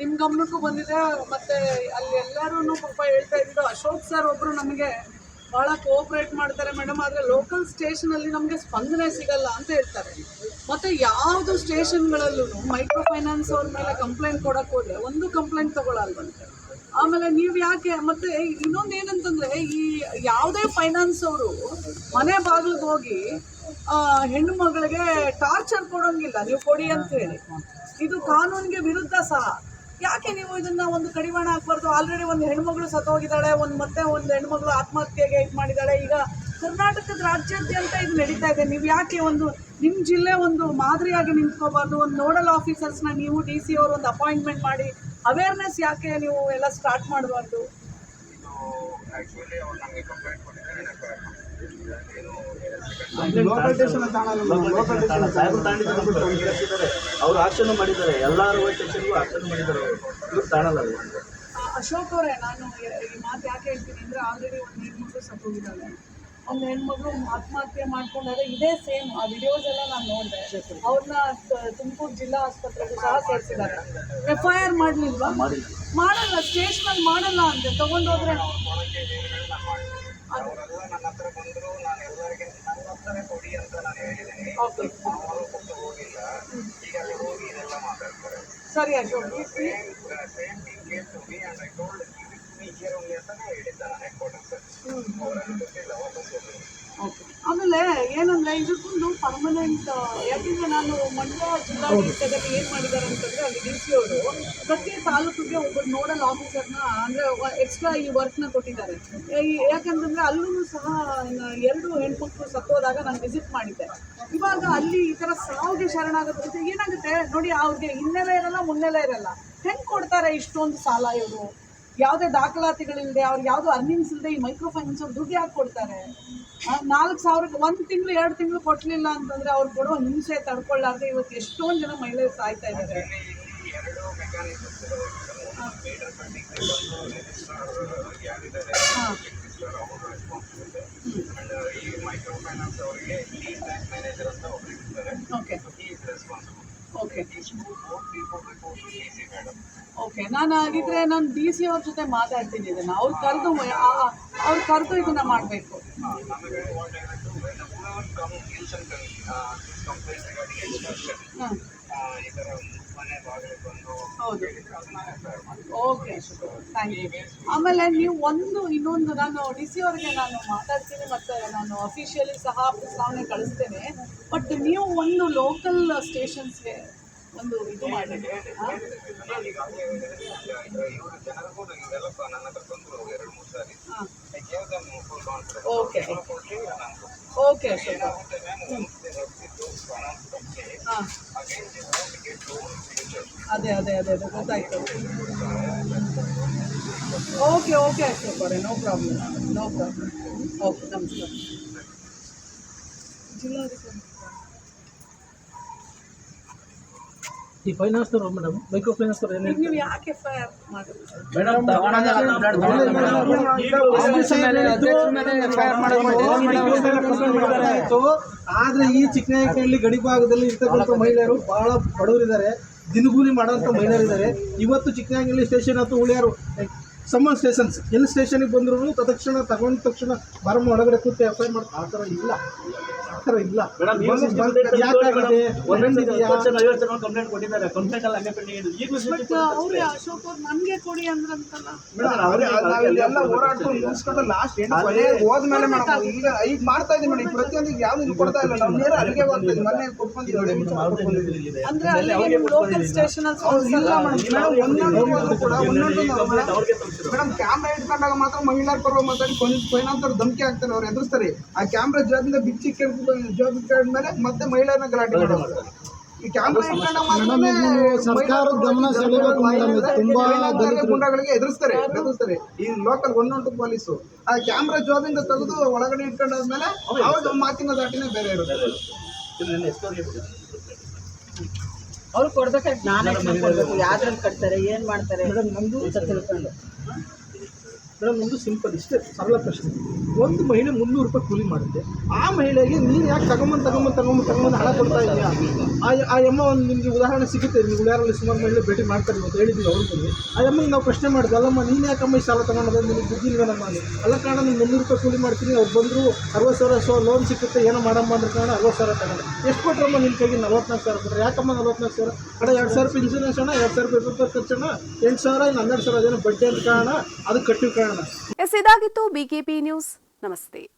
ನಿಮ್ಮ ಗಮನಕ್ಕೂ ಬಂದಿದೆ, ಮತ್ತೆ ಅಲ್ಲಿ ಎಲ್ಲರೂ ಪಾಪ ಹೇಳ್ತಾ ಇದ್ದಿದ್ದು ಅಶೋಕ್ ಸರ್ ಒಬ್ರು ನಮಗೆ ಭಾಳ ಕೋಆಪ್ರೇಟ್ ಮಾಡ್ತಾರೆ ಮೇಡಮ್ ಆದರೆ ಲೋಕಲ್ ಸ್ಟೇಷನಲ್ಲಿ ನಮಗೆ ಸ್ಪಂದನೆ ಸಿಗಲ್ಲ ಅಂತ ಹೇಳ್ತಾರೆ. ಮತ್ತು ಯಾವುದು ಸ್ಟೇಷನ್ಗಳಲ್ಲೂ ಮೈಕ್ರೋ ಫೈನಾನ್ಸ್ ಅವ್ರ ಮೇಲೆ ಕಂಪ್ಲೇಂಟ್ ಕೊಡೋಕೆ ಹೋದ್ರೆ ಒಂದು ಕಂಪ್ಲೇಂಟ್ ತಗೊಳಲ್ವಂತೆ ಆಮೇಲೆ ನೀವು ಯಾಕೆ, ಮತ್ತೆ ಇನ್ನೊಂದು ಏನಂತಂದ್ರೆ ಈ ಯಾವುದೇ ಫೈನಾನ್ಸ್ ಅವರು ಮನೆ ಬಾಗಿಲಿಗೆ ಹೋಗಿ ಹೆಣ್ಣು ಮಗಳಿಗೆ ಟಾರ್ಚರ್ ಕೊಡೋಂಗಿಲ್ಲ, ನೀವು ಕೊಡಿ ಅಂತ ಹೇಳಿ. ಇದು ಕಾನೂನಿಗೆ ವಿರುದ್ಧ ಸಹ. ಯಾಕೆ ನೀವು ಇದನ್ನ ಒಂದು ಕಡಿವಾಣ ಹಾಕ್ಬಾರ್ದು? ಆಲ್ರೆಡಿ ಒಂದು ಹೆಣ್ಮಗಳು ಸತ್ತೋಗಿದ್ದಾಳೆ, ಒಂದು ಮತ್ತೆ ಒಂದು ಹೆಣ್ಮಗಳು ಆತ್ಮಹತ್ಯೆಗೆ ಇದು ಮಾಡಿದ್ದಾಳೆ. ಈಗ ಕರ್ನಾಟಕದ ರಾಜ್ಯಾದ್ಯಂತ ಇದು ನಡೀತಾ ಇದೆ. ನೀವು ಯಾಕೆ ಒಂದು ನಿಮ್ಮ ಜಿಲ್ಲೆ ಒಂದು ಮಾದರಿಯಾಗಿ ನಿಂತ್ಕೋಬಾರ್ದು? ಒಂದು ನೋಡಲ್ ಆಫೀಸರ್ಸ್ನ ನೀವು ಡಿ ಸಿ ಅವರು ಒಂದು ಅಪಾಯಿಂಟ್ಮೆಂಟ್ ಮಾಡಿ ಅವೇರ್ನೆಸ್ ಯಾಕೆ ನೀವು ಎಲ್ಲ ಸ್ಟಾರ್ಟ್ ಮಾಡಬಾರ್ದು? ತಾಂಡಿದ್ದಾರೆ ಅವ್ರು ಆಕ್ಷನ್ ಮಾಡಿದ್ದಾರೆ. ಎಲ್ಲಾರು ಸ್ಟೇಷನ್ಗೂ ಆಕ್ಷನ್ ಮಾಡಿದ್ದಾರೆ ಇವ್ರು ತಾಣಲ್ಲ ಅಶೋಕ್ ಅವರೇ ನಾನು ಈ- ಮಾತು ಯಾಕೆ ಹೇಳ್ತೀನಿ ಅಂದ್ರೆ ಆಲ್ರೆಡಿ ಒಂದು ಮೂರು ಸತ್ತೋಗಿದ್ದಾಳೆ ಒಂದು ಹೆಣ್ಮಗಳು ಆತ್ಮಹತ್ಯೆ ಮಾಡ್ಕೊಂಡಾಗ ಇದೇ ಸೇಮ್ ಆ ವಿಡಿಯೋಸ್ ಎಲ್ಲ ನಾನು ನೋಡಿದೆ. ಅವ್ರನ್ನ ತುಮಕೂರು ಜಿಲ್ಲಾ ಆಸ್ಪತ್ರೆಗೂ ಸಹ ಸೇರಿಸಿದ್ದಾರೆ. ಎಫ್ ಐ ಆರ್ ಮಾಡಲಿಲ್ವಾ? ಮಾಡಲ್ಲ ಸ್ಟೇಷನಲ್ಲಿ ಮಾಡಲ್ಲ ಅಂತೆ. ತಗೊಂಡೋದ್ರೆ ಸರಿ ನನ್ನ ಹತ್ರ ಬಂದ್ರು ನಾನು ಎಲ್ಲರಿಗೆ ನನ್ನ ಹತ್ರನೇ ಕೊಡಿ ಅಂತ ನಾನು ಹೇಳಿದ್ದೀನಿ ಓಕೆ ಅವರು ಕೊಟ್ಟು ಹೋಗಿಲ್ಲ ಈಗ ಅಲ್ಲಿ ಹೋಗಿ ಇದೆಲ್ಲ ಮಾತಾಡ್ತಾರೆ ಸರಿ ಅಶೋಕ್ ಈ- ಈ- same thing case to me and I told me here only ಅಂತಾನೆ ಹೇಳಿದ್ದ ನಾನು ಹೆಡ್ಕ್ವಾರ್ಟರ್ಸ್ ಅವರನ್ನು ಗೊತ್ತಿಲ್ಲ ವಾಪಸ್ ಹೋದ್ರು ಓಕೆ ಆಮೇಲೆ ಏನಂದ್ರೆ ಇದಕ್ಕೊಂದು ಪರ್ಮನೆಂಟ್ ಯಾಕಂದ್ರೆ ನಾನು ಮಂಡ್ಯ ಜಿಲ್ಲಾಡಳಿತದಲ್ಲಿ ಏನು ಮಾಡಿದ್ದಾರೆ ಅಂತಂದರೆ ಅಲ್ಲಿ ಡಿ ಸಿ ಅವರು ಪ್ರತಿ ತಾಲೂಕಿಗೆ ಒಬ್ಬರು ನೋಡಲ್ ಆಫೀಸರ್ನ ಅಂದರೆ ಎಕ್ಸ್ಟ್ರಾ ಈ ವರ್ಕ್ನ ಕೊಟ್ಟಿದ್ದಾರೆ. ಯಾಕಂತಂದರೆ ಅಲ್ಲೂ ಸಹ ಎರಡು ಹೆಣ್ಮಕ್ಳು ಸತ್ತೋದಾಗ ನಾನು ವಿಸಿಟ್ ಮಾಡಿದ್ದೆ. ಇವಾಗ ಅಲ್ಲಿ ಈ ಥರ ಸಾವಿಗೆ ಶರಣಾಗುತ್ತೆ ಏನಾಗುತ್ತೆ? ನೋಡಿ ಅವ್ರಿಗೆ ಹಿನ್ನೆಲೆ ಇರಲ್ಲ ಮುನ್ನೆಲೆ ಇರಲ್ಲ. ಹೆಂಗೆ ಕೊಡ್ತಾರೆ ಇಷ್ಟೊಂದು ಸಾಲ ಇವರು? ಯಾವುದೇ ದಾಖಲಾತಿಗಳಿಲ್ಲದೆ ಅವ್ರಿಗೆ ಯಾವುದು ಅರ್ನಿಂಗ್ಸ್ ಇಲ್ಲದೆ ಈ ಮೈಕ್ರೋ ಫೈನಾನ್ಸ್ ಅವ್ರು ದುಡ್ಡು ಯಾಕೆ ಕೊಡ್ತಾರೆ? ನಾಲ್ಕು ಸಾವಿರಕ್ಕೆ ಒಂದು ತಿಂಗಳು ಎರಡು ತಿಂಗಳು ಕೊಟ್ಟಲಿಲ್ಲ ಅಂತಂದರೆ ಅವ್ರು ಕೊಡೋ ಹಿಂಸೆ ತಡ್ಕೊಳ್ಳಾರ್ದೆ ಇವತ್ತು ಎಷ್ಟೊಂದು ಜನ ಮಹಿಳೆಯರು ಸಾಯ್ತಾ ಇದ್ದಾರೆ. ಮೈಕ್ರೋ ಫೈನಾನ್ಸ್ ಅವರಿಗೆ ಲೀಡ್ ಬ್ಯಾಂಕ್ ಮ್ಯಾನೇಜರ್ ಅಂತ ಇರ್ತಾರೆ ಓಕೆ ರೆಸ್ಪಾನ್ಸಿಬಲ್ ಓಕೆ ಓಕೆ ನಾನು ಆಗಿದ್ರೆ ನಾನು ಡಿ ಸಿ ಅವ್ರ ಜೊತೆ ಮಾತಾಡ್ತೀನಿ ಇದನ್ನು ಅವ್ರು ಕರೆದು ಅವ್ರು ಕರೆದು ಇದನ್ನು ಮಾಡಬೇಕು. ಹಾಂ. ಮನೆ ಬಂದು ಹೌದು ಓಕೆ ಥ್ಯಾಂಕ್ ಯು ಆಮೇಲೆ ನೀವು ಒಂದು, ಇನ್ನೊಂದು ನಾನು ಡಿ ಸಿ ಅವರಿಗೆ ನಾನು ಮಾತಾಡ್ತೀನಿ ಮತ್ತು ನಾನು ಅಫಿಷಿಯಲಿ ಸಹ ಪ್ರಸ್ತಾವನೆ ಕಳಿಸ್ತೇನೆ. ಬಟ್ ನೀವು ಒಂದು ಲೋಕಲ್ ಸ್ಟೇಷನ್ಸ್ಗೆ ಒಂದು ಇದು ಮಾಡಿ ಹಾಂ? ಈಗಾಗಲೇ ಇವರು ಜನರಿಗೂ ಇವೆಲ್ಲ ನನ್ನ ಹತ್ರ ಬಂದರು ಎರಡು ಮೂರು ಸಾರಿ ಹಾಂ. I gave them full confidence okay okay Ashok ಅದೇ ಅದೇ ಅದೇ ಅದೇ ಗೊತ್ತಾಯ್ತು ಓಕೆ ಓಕೆ ಅಶೋಕ್ ಅವರೇ no problem no problem okay ನಮಸ್ಕಾರ ಜಿಲ್ಲಾಧಿಕಾರಿ ಈ ಫೈನಾನ್ಸ್ ಮೇಡಮ್ ಮೈಕ್ರೋ ಫೈನಾನ್ಸ್ ಏನು ನೀವು ಯಾಕೆ ಆದರೆ ಈ ಚಿಕ್ಕನಾಯಕಹಳ್ಳಿ ಗಡಿ ಭಾಗದಲ್ಲಿ ಇರ್ತಕ್ಕಂಥ ಮಹಿಳೆಯರು ಬಹಳ ಬಡವರಿದ್ದಾರೆ ದಿನಗೂಲಿ ಮಾಡೋಂಥ ಮಹಿಳೆಯರಿದ್ದಾರೆ. ಇವತ್ತು ಚಿಕ್ಕನಾಯಕಹಳ್ಳಿ ಸ್ಟೇಷನ್ ಹತ್ತು ಉಳಿಯಾರು. ಸಮ್ಮನ್ ಸ್ಟೇಷನ್ಸ್ ಎಲ್ಲಿ ಸ್ಟೇಷನಿಗೆ ಬಂದ್ರು ತಕ್ಷಣ ತಗೊಂಡ ತಕ್ಷಣ ಬರಮ್ಮ ಒಳಗಡೆ ಕೂತು ಎಫ್ ಐ ಮಾಡಿ ಆ ಥರ ಇಲ್ಲ. ಆ ಥರ ಇಲ್ಲ. ಮೇಡಮ್ ಬಂದು ಬಂದು ಯಾಕಾಗಿದೆ? ಒಂದೊಂದಿದೆಯಾ ಐವತ್ತು ಜನ ಕಂಪ್ಲೇಂಟ್ ಕೊಟ್ಟಿದ್ದಾರೆ. ಕಂಪ್ಲೇಂಟ್ ಎಲ್ಲ ಹಂಗೆ ಪೆಂಡಿಂಗ್ ಇದೆ. ಈಗಲೂ ಬಟ್ ಅವ್ರು ಅಶೋಕ್ ಅವ್ರು ನನಗೆ ಕೊಡಿ ಅಂದ್ರಂತಲ್ಲ. ನಾವೆಲ್ಲ ಹೋರಾಡ್ಕೊಂಡು ಮುಗಿಸ್ಕೊಂಡು ಲಾಸ್ಟ್ ಎಂಡ್ ಕೊನೆ ಹೋದ್ಮೇಲೆ ಮೇಡಮ್ ಈಗ ಈಗ ಮಾಡ್ತಾ ಇದೀವಿ ಮೇಡಮ್ ಪ್ರತಿಯೊಂದಿಗೆ ಯಾವ್ದು ಕೊಡ್ತಾ ಇಲ್ಲ. ನಾವು ನೇರ ಅಲ್ಲಿಗೆ ಹೋಗ್ತಾ ಇದೀವಿ ಮೊನ್ನೆ ಕೊಟ್ಕೊಂಡಿದ್ದೀವಿ ಅಂದ್ರೆ ಅಲ್ಲಿ ಲೋಕಲ್ ಸ್ಟೇಷನ್ ಇಲ್ಲ ಮೇಡಮ್ ಒಂದೊಂದು ಕೂಡ ಒಂದೊಂದು ಮೇಡಮ್ ಕ್ಯಾಮ್ರಾ ಇಟ್ಕೊಂಡಾಗ ಮಾತ್ರ ಮಹಿಳಾ ಪರ್ವ ಮಾತಾಡಿ ಫೈನಾನ್ಸರ್ ಧಮಕಿ ಹಾಕ್ತಾರೆ ಅವ್ರು ಎದುರಿಸ್ತಾರೆ. ಆ ಕ್ಯಾಮ್ರಾ ಜಾಗದಿಂದ ಬಿಚ್ಚಿ ಜಾಬ್ ಮೇಲೆ ಮತ್ತೆ ಮಹಿಳೆಯರನ್ನ ಗಲಾಟೆ ಮಾಡೋದು ಈ ಕ್ಯಾಮ್ರಾ ಇಟ್ಕೊಂಡಾಗ ಗುಂಡಗಳಿಗೆ ಎದುರಿಸ್ತಾರೆ ಎದುರಿಸ್ತಾರೆ. ಈ ಲೋಕಲ್ ಒನ್ ಟು ಪೊಲೀಸು ಆ ಕ್ಯಾಮ್ರಾ ಜಾಬಿಂದ ತೆಗೆದು ಒಳಗಡೆ ಇಟ್ಕೊಂಡಾದ್ಮೇಲೆ ಅವಾಗ ಮಾತಿನ ದಾಟಿನೇ ಬೇರೆ ಇರುತ್ತೆ. ಅವ್ರು ಕೊಡ್ಬೇಕಾದ್ರೆ ನಾನೇ ಕೊಡ್ಬೇಕು. ಯಾವ್ದ್ರಲ್ಲಿ ಕಟ್ತಾರೆ ಏನ್ ಮಾಡ್ತಾರೆ? ಅಂತ ತಿಳ್ಕೊಂಡು. ಒಂದು ಸಿಂಪಲ್ ಇಷ್ಟೇ, ಸರಳ ಪ್ರಶ್ನೆ. ಒಂದು ಮಹಿಳೆ ಮುನ್ನೂರು ರೂಪಾಯಿ ಕೂಲಿ ಮಾಡುತ್ತೆ. ಆ ಮಹಿಳೆಗೆ ನೀನು ಯಾಕೆ ತಗೊಂಬಂದು ತಗೊಂಬಂದು ತಗೊಂಬಂದು ತಗೊಂಬಂದು ಹಣ ಕೊಡ್ತಾ ಇದೆಯಾ ಆ ಎಮ್ಮ ಒಂದು ನಿಮಗೆ ಉದಾಹರಣೆ ಸಿಗುತ್ತೆ. ನೀವು ಯಾರಲ್ಲಿ ಸುಮಾರು ಮಹಿಳೆ ಭೇಟಿ ಮಾಡ್ತಾರೆ ಅಂತ ಹೇಳಿದ್ದೀವಿ ಅವ್ರಿಗೆ ಆ ಎಮ್ಮಗೆ ನಾವು ಪ್ರಶ್ನೆ ಮಾಡಿದ್ವಿ, ಅಲ್ಲಮ್ಮ, ನೀನು ಯಾಕಮ್ಮ ಈ ಸಾಲ ತಗೊಂಡೋದು? ನಿಮಗೆ ಬುದ್ಧಿ ಇಲ್ವೇನಮ್ಮ. ಅಲ್ಲ? ಕಾರಣ ನೀನು ಮುನ್ನೂರು ರೂಪಾಯಿ ಕೂಲಿ ಮಾಡ್ತೀನಿ. ಅವ್ರು ಬಂದರು ಅರವತ್ತು ಸಾವಿರ ಸೊ ಲೋನ್ ಸಿಕ್ಕುತ್ತೆ. ಏನೋ ಮಾಡಮ್ಮ ಅಂದ್ರೆ ಕಾರಣ ಅರವತ್ತು ಸಾವಿರ ತಗೊಂಡು. ಎಷ್ಟು ಕೊಟ್ಟರಮ್ಮ ನಿನ್ನ ಕೈಗೆ ನಲ್ವತ್ನಾಲ್ಕು ಸಾವಿರ ಕೊಟ್ಟರೆ ಯಾಕಮ್ಮ ನಲ್ವತ್ನಾಲ್ಕು ಸಾವಿರ? ಕಡೆ ಎರಡು ಸಾವಿರ ರೂಪಾಯಿ ಇನ್ಸೂರೆನ್ಸ್ ಅಣ್ಣ, ಎರಡು ಸಾವಿರ ರೂಪಾಯಿ ಖರ್ಚು ಖರ್ಚಣ್ಣ ಎಂಟು ಸಾವಿರ ಇನ್ನು ಹನ್ನೆರಡು ಸಾವಿರ ಅದೇನೋ ಬಡ್ಡಿ ಅಂತ ಕಾರಣ ಅದು ಕಟ್ಟಿ ಎಸ್ ಇದಾಗಿತ್ತು. BKP news. ನಮಸ್ತೆ.